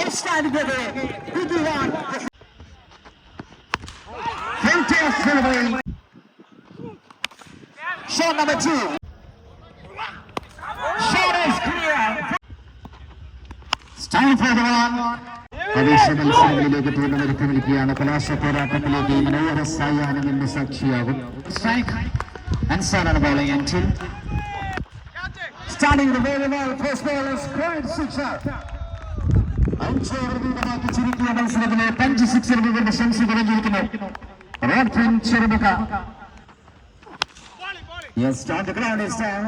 Outstanding വിധിവാൻ Fantastic delivery. Shot number two. Shot is clear. It's time for the one. പ്രവേശ മത്സരങ്ങളിലേക്ക് tournament വിളിക്കുകയാണ് കലാശ പോരാട്ടത്തിലേക്ക് ഈ മനോഹര സായാഹ്നം ഇന്ന് സാക്ഷിയാകും strike അൻസാറാണ് bowling until starting the very well first ball is great sixer അഞ്ച് over വീതമാക്കി ചുരുക്കിയ മത്സരത്തിലെ punch sixer വീതന്റെ ശംസി കുറഞ്ഞിരിക്കുന്നു road Cherumukha Yes, on the ground is down.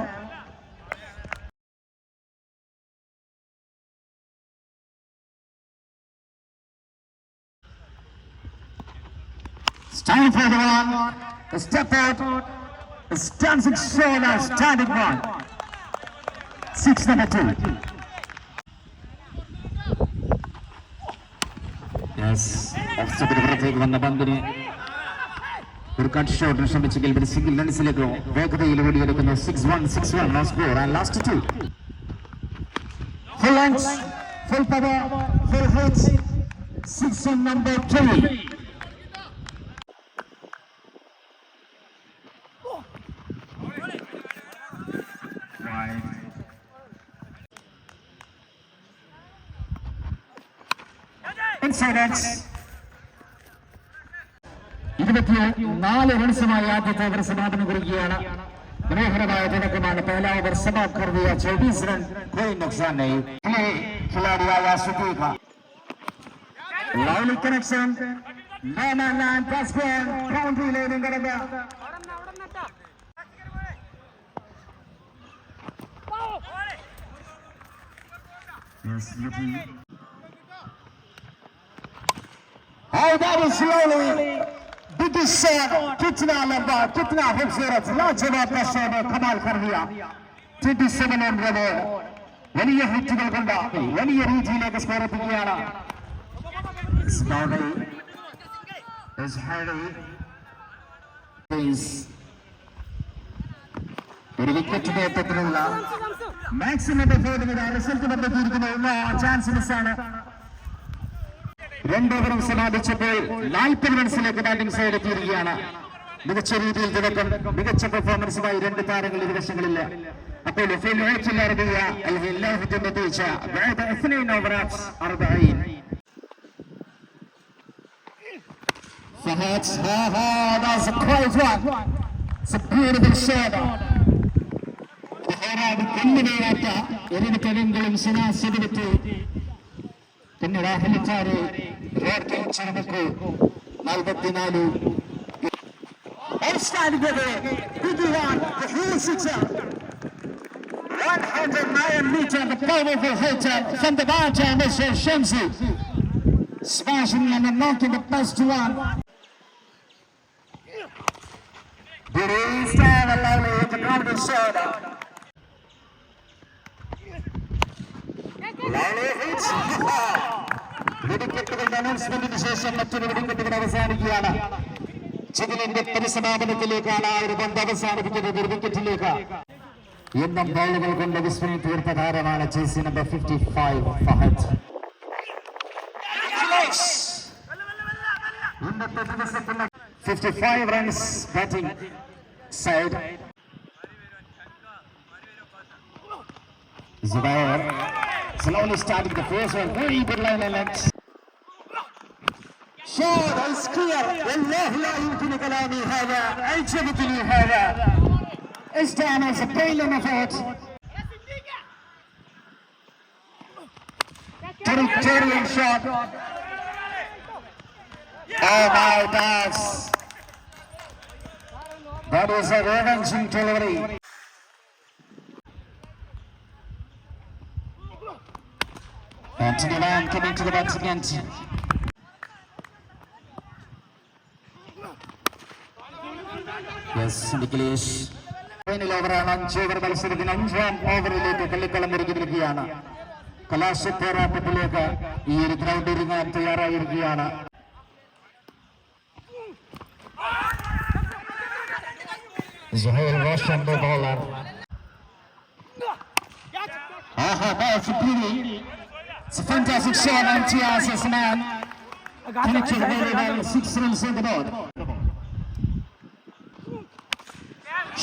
It's time for the one. The step out. The dancing shoulder, standing one. Six number two. Das പുറത്തേക്ക് വന്ന പന്തിന് ഒരു cut ഷോട്ടിന് ശ്രമിച്ചെങ്കിൽ ഒരു single റൺസിലേക്ക് വേഗതയിൽ ഓടിയെടുക്കുന്നു. Six one six one score and last two full lines full power full heights six number 2 so much ഇരുപത്തി നാല് റൺസുമായി ആദ്യത്തെ ഓവർ സമാപനം കുറിക്കുകയാണ്. മനോഹരമായ തുടക്കമാണ് പേല ഓവർ സമാക്കറിയ ചോബീസ് റൺ കോയിൻ നക്സാനെ ഖിലാഡിയായ സുദീഖ ലൗലി കണക്ഷൻ ബൗണ്ടറിയിലേക്കും കടന്ന്. Yes, you Avdabı Silahlı'yı Bidişe Kitna Alamba Kitna Hepsirat La Cevapla Şehbe Kamal Karviya Tidişe Menemrede വലിയ ഹിറ്റുകൾ കൊണ്ട് വലിയ രീതിയിലേക്ക് സ്കോർ എത്തിക്കുകയാണ് ഒരു വിക്കറ്റ് നേട്ടത്തിലുള്ള മാക്സിമം റിസൾട്ട് വന്നെത്തിയിരിക്കുന്നു ചാൻസ് മിസ്സാണ് രണ്ട് സമാപിച്ചപ്പോൾ നാൽപ്പത് റൺസിലേക്ക് ബാറ്റിംഗ് സൈഡ് എത്തിയിരിക്കുകയാണ്. മികച്ച രീതിയിൽ തുടക്കം മികച്ച പെർഫോമൻസുമായി രണ്ട് താരങ്ങൾ ഇരുവശങ്ങളില്ല അപ്പോൾ Fahad, Fahad, കഴിയുമ്പോഴും സിനാസിബിലിറ്റി പിന്നെ രാഹുലിച്ചാറ് ప్రోత్సహించినందుకు నలభై దినాలు Outstanding giveaway. Good one. The full sixer. 109 meter. The powerful hotel from the Barter, Mr. Shamsi. Smashing and knocking the best one. Good evening, and I'm going to come to വെടിക്കെട്ടുകളുടെ അനൗൺസ്മെന്റിന് ശേഷം മറ്റൊരു വെടിക്കെട്ടുകൾ അവസാനിക്കുകയാണ്. ചിതിലിന്റെ പരിസമാപനത്തിലേക്കാണ് ആ ഒരു പന്ത് അവസാനിപ്പിക്കുന്നത് ഒരു വിക്കറ്റിലേക്ക് എന്നും ബോളുകൾ കൊണ്ട് വിസ്മയം തീർത്ത താരമാണ് ചേസി number fifty five Fahad fifty five runs batting side Zubair slowly starting the first one. Very good line and length. Shot is clear. والله لا يمكن كلامي هذا عجبتني هذا. استانس بين نفوت. Territorial shot. Oh my gosh. That is a ravaging delivery. Anthony Lamb coming to the box again. Final ഓവറാണ് അഞ്ച് over മത്സരത്തിന് അഞ്ചാം ഓവറിലേക്ക് കളിക്കളം ഒരുക്കിയിരിക്കുകയാണ് കലാശ പോരാട്ടത്തിലേക്ക് ഈ ഒരു ground ഒരുങ്ങാൻ തയ്യാറായിരിക്കുകയാണ് Zuhair Roshan the bowler. Aha, that's beauty. It's a fantastic shot and Tias as man connected very well, six runs on the board.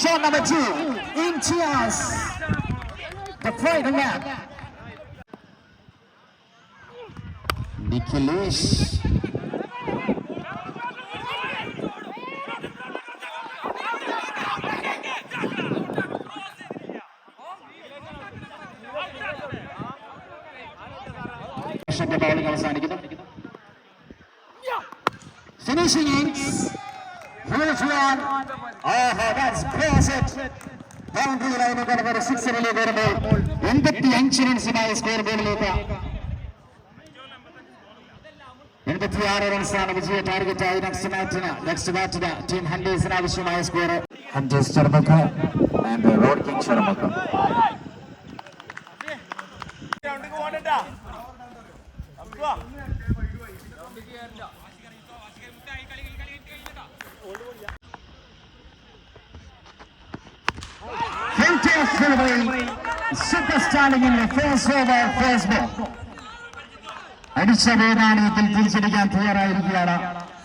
Shot number two, Imtiaz, the final man. Nicholas. വർഷത്തെ bowling അവസാനിക്കുന്നു finishing boundary ലൈനിൽ കിടന്ന സിക്സറിലേക്ക് വരുമ്പോൾ എൺപത്തി അഞ്ച് റൺസുമായി score ബോർഡിലേക്ക് എൺപത്തിയാറ് റൺസാണ് വിജയ ടാർഗറ്റായി നെക്സ്റ്റ് മാച്ചിന് നെക്സ്റ്റ് മാച്ചിന് ടീം ഹണ്ടേഴ്സിന് ആവശ്യമായ സ്കോർ ഹണ്ടേഴ്സ് ചെറുമക്ക ആൻഡ് റോഡ് കിങ് ചെറുമക്ക ഗ്രൗണ്ടിക്ക് പോകണ്ടാ നമുക്ക് delivery super delivery. Face over face ball. അടിച്ച വേദാനത്തിൽ തിരിച്ചടിക്കാൻ തയ്യാറായിരിക്കുകയാണ്.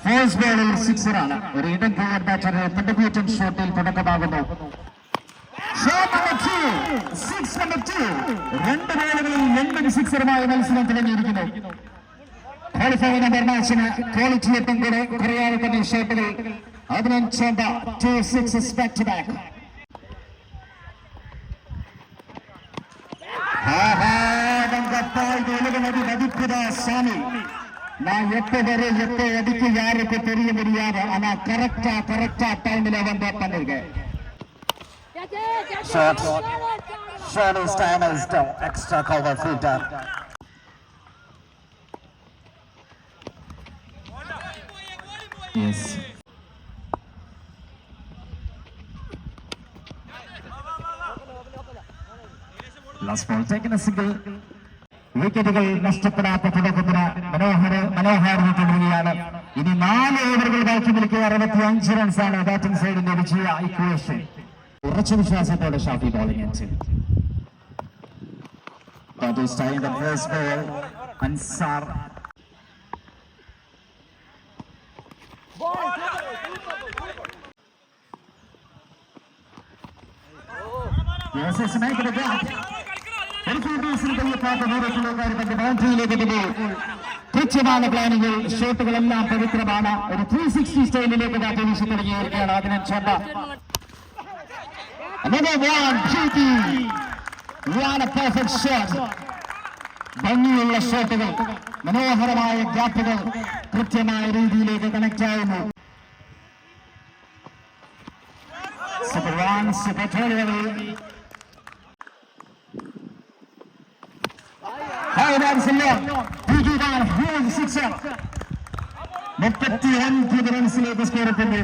ഫേസ് ബോളിൽ സിക്സറാണ് ഒരു ഇടം കയർ ബാറ്ററിന് പെട്ടപീറ്റൻ ഷോട്ടിൽ തുടക്കമാകുന്നു. രണ്ട് ബോളുകളിൽ രണ്ടും സിക്സറുമായി മത്സരം തുടങ്ങിയിരിക്കുന്നു. ക്വാളിഫൈ നമ്പർ മാച്ചിന് ക്വാളിറ്റി എത്തും കൂടെ. കുറയാതെ തന്നെ ഷോട്ടുകൾ അതിനനുസരിച്ച two six back to back உலகமதி மதிப்புதா சாமி நான் எப்ப வர எப்ப அடிக்க யாருக்கு தெரிய முடியாது ஆனா கரெக்டா கரெக்டா டைம்ல வந்து பண்ணிருக்கேன் Shot. Shirley Steiner is the extra cover filter. Yes. Last ball taken a single. വിക്കറ്റുകൾ നഷ്ടപ്പെടാത്ത തുടക്കത്തിന് മനോഹര മനോഹാരിത തുടരുകയാണ് ഇനി നാല് ഓവറുകൾ ബാക്കി നിൽക്കുക അറുപത്തി അഞ്ച് റൺസാണ് ബാറ്റിംഗ് സൈഡിന്റെ വിജയ ഇക്വേഷൻ ഉറച്ച വിശ്വാസത്തോടെ Shafi bowling. Yes, it's make it a gap. കൃത്യമായ പ്ലാനുകൾ ഷോട്ടുകളെല്ലാം പവിത്രമാണ് ഒരു ത്രീ സിക്സ്റ്റി സ്റ്റൈലിലേക്ക് ബാറ്റ് വീശി തുടങ്ങിയിരിക്കുകയാണ് perfect shot. ഭംഗിയുള്ള ഷോട്ടുകൾ മനോഹരമായ ഗ്യാപ്പുകൾ കൃത്യമായ രീതിയിലേക്ക് കണക്ട് Super one, super മുപ്പത്തി അഞ്ച് റൺസിലേക്ക് സ്കോർ എത്തുന്നു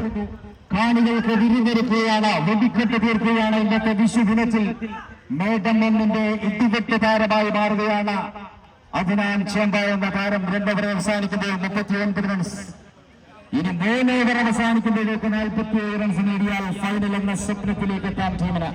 കാണികൾക്ക് വിരുന്നൊരുക്കുകയാണ് വെടിക്കെട്ട് തീർക്കുകയാണ് ഇന്നത്തെ വിഷുദിനത്തിൽ മേഡം എന്നിന്റെ ഇടിവെട്ട് താരമായി മാറുകയാണ്. അതിനാൽ ചേമ്പ എന്ന താരം രണ്ടവർ അവസാനിക്കുമ്പോൾ മുപ്പത്തി ഒൻപത് റൺസ് ഇനി മൂന്ന് ഓവർ അവസാനിക്കുമ്പോഴേക്ക് നാൽപ്പത്തി ഏഴ് റൺസ് നേടിയാൽ ഫൈനൽ എന്ന സ്വപ്നത്തിലേക്ക് എത്താൻ ടീമിന്.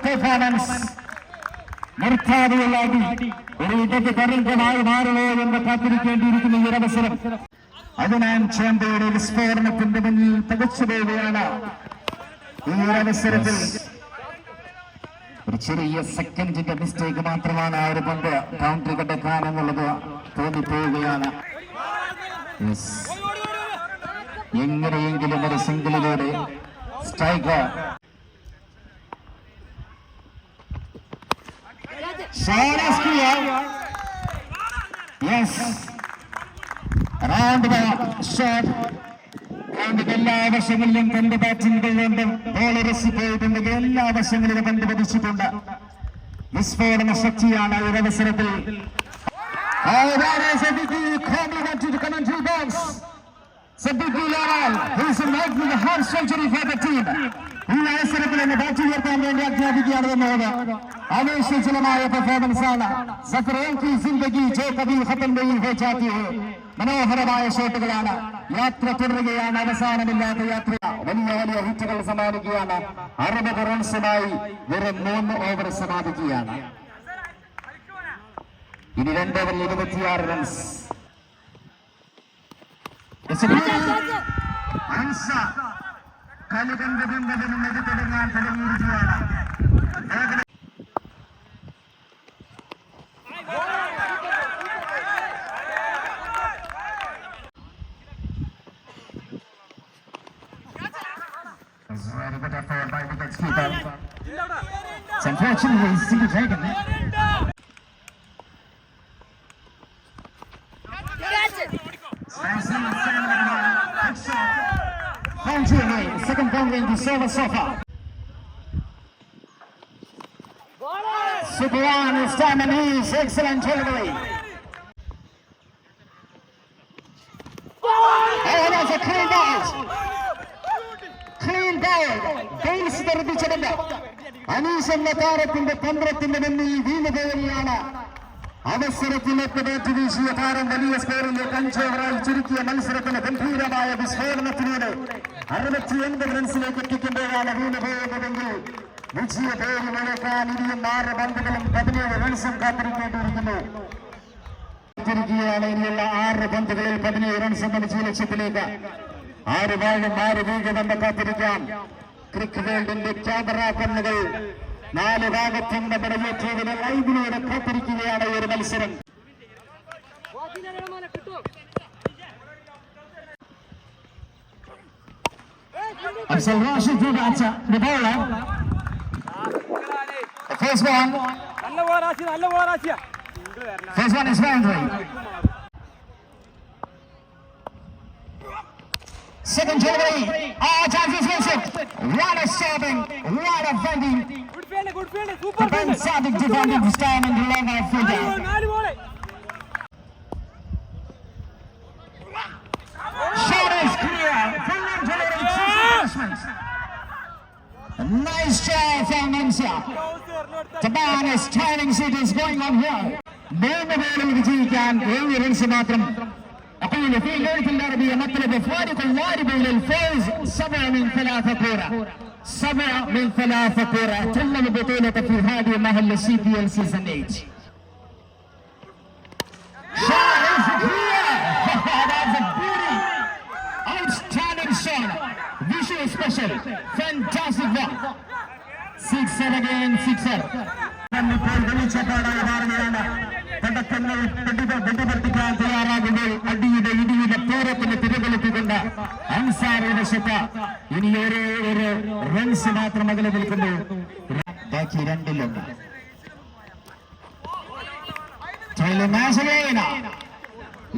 Performance. നിർത്താതെയുള്ള അടി ഒരു ഇടയ്ക്ക് തരംഗമായി മാറുമോ എന്ന് കാത്തിരിക്കേണ്ടിയിരിക്കുന്ന ഈ അവസരം അതിനാൽ ചേമ്പയുടെ വിസ്ഫോടനത്തിന്റെ മുന്നിൽ തകച്ചു പോവുകയാണ് ഈ ഒരു അവസരത്തിൽ ഒരു ചെറിയ സെക്കൻഡിന്റെ മിസ്റ്റേക്ക് മാത്രമാണ് ആ ഒരു പന്ത്. ബൗണ്ടറി കടക്കാൻ എന്നുള്ളത് തോന്നിപ്പോവുകയാണ്. എങ്ങനെയെങ്കിലും ഒരു സിംഗിളിലൂടെ സ്ട്രൈക്ക് യെസ് റൗണ്ട് ഷോട്ട് ഗ്രൗണ്ടിന്റെ എല്ലാ വർഷങ്ങളിലും രണ്ട് ബാറ്റിംഗ് കൊണ്ട് ബോളറസ് പോയിട്ടുണ്ടെങ്കിൽ എല്ലാ വർഷങ്ങളിലും കണ്ടുപതിച്ചിട്ടുണ്ട് വിസ്ഫോടന ശക്തിയാണ് ഈ അവസരത്തിൽ. ഈ വേണ്ടി പെർഫോമൻസ് ആണ്. സഫർ ജോ കബീർ ഖത്തൻ ഹോ ചാത്തി ഹോ മനോഹരമായ ഷോട്ടുകളാണ്. യാത്ര തുടരുകയാണ്. അവസാനമില്ലാത്ത യാത്ര. വലിയ വലിയ ഹിറ്റുകൾ സമ്മാനിക്കുകയാണ്. അറുപത് റൺസുമായി വെറും മൂന്ന് ഓവർ സമാപിക്കുകയാണ്. ഇനി രണ്ട് ഓവറിൽ ഇരുപത്തിയാറ് റൺസ് അൻസ കളി കണ്ട് കണ്ടതിനും മെതി തുടങ്ങാൻ തുടങ്ങിയിരിക്കുകയാണ് It's a little bit of a by wickets. It's second boundary in the server so far. Superan is time and ease, excellent delivery. Oh, that's a clean out. Bails തെറിപ്പിച്ചതല്ല Anees എന്ന താരത്തിന്റെ തന്ത്രത്തിന്റെ മുന്നിൽ ഈ പോവുകയാണ് അവസരത്തിലേക്ക് ബാറ്റ് വീശിയ താരം വലിയ സ്കോറിലേക്ക് അഞ്ച് ഓവറായി ചുരുക്കിയ മത്സരത്തിന് ഗംഭീരമായ വിസ്ഫോടനത്തിലൂടെ അറുപത്തി ഒൻപത് റൺസിലേക്ക് എത്തിക്കുമ്പോഴാണ് വീണ് പോകുന്നതെങ്കിൽ വിജയ പേര് മുഴക്കാൻ ഇനിയും ആറ് പന്തുകളും പതിനേഴ് റൺസും കാത്തിരിക്കേണ്ടിയിരിക്കുന്നു. ഇനിയുള്ള ആറ് പന്തുകളിൽ പതിനേഴ് റൺസ് വിജയ ലക്ഷ്യത്തിലേക്ക് ആര് വാഴും ആര് വീഴുമെന്ന് കാത്തിരിക്കാം ക്രിക്ക് വേൾഡിന്റെ ക്യാമറ കണ്ണുകൾ നാല് ഭാഗത്തും നമ്മുടെ യൂട്യൂബിലെ ലൈവിലൂടെ കാത്തിരിക്കുകയാണ് ഈ ഒരു മത്സരം Afzal Rashid bat, the bowler. The first one, നല്ല പോരാശി നല്ല പോരാശിയാ first one is boundary. Second delivery. Oh, chances Wilson. What a serving. What a vending. Good field good field The super Ben Sadiq defending this time in the long outfielder. നാല് ball Shot is clear. Brilliant delivery. Yes. A nice job from Mansia. The man is turning it is going on here. മൂന്ന് ബോളിൽ വിജയിക്കാൻ ഏഴ് runs മാത്രം أقول في الليلة العربية مطلب فارق الوارب إلى الفوز سبع من ثلاثة كرة سبع من ثلاثة كرة تم البطولة في هذه محل السي بي ال سيزون 8 Shot is clear! That's a beauty! Outstanding shot! Visual special! Fantastic one! Sixer again sixer ഇപ്പോൾ വെളിച്ചപ്പാടായ ധാരണയാണ് പടക്കങ്ങൾ വെടിപെട്ടിക്കാൻ തയ്യാറാകുമ്പോൾ അടിയുടെ ഇടിയുടെ പൂരത്തിന് അൻസാർ ശ്രദ്ധ ഇനി ഒരേ ഒരു റൺസ് മാത്രം അകലെ നിൽക്കുന്നു. ബാക്കി രണ്ടിലുണ്ട്.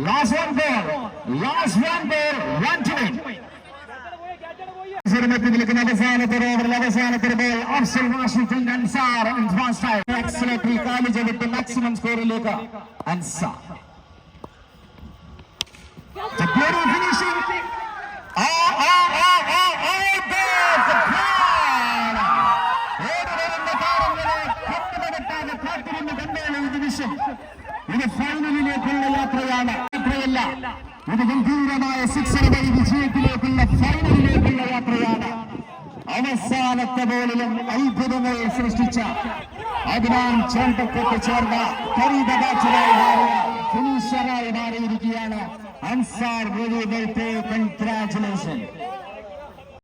Last one അവസാനത്തെ ഓവറിൽ അവസാനത്തെ ബോൾ വാഷിംഗ്ടൺ അൻസാർ മാക്സിമം സ്കോറിലേക്ക് അൻസാർ. ഇത് ഫൈനലിലേക്കുള്ള യാത്രയാണ്. യാത്രയല്ല ഇത് ഗംഭീരമായ സിക്സർ വഴി വിജയത്തിലേക്കുള്ള ഫൈനലിലേക്കുള്ള യാത്രയാണ്. അവസാനത്തെ ബോളിലും അത്ഭുതങ്ങൾ സൃഷ്ടിച്ച അതിനാൽ ചേർത്തക്കൊട്ട് ചേർന്ന കരീത ബാച്ചറായി മാറിയ ഫിനിഷറായി മാറിയിരിക്കുകയാണ് Ansar really will congratulations.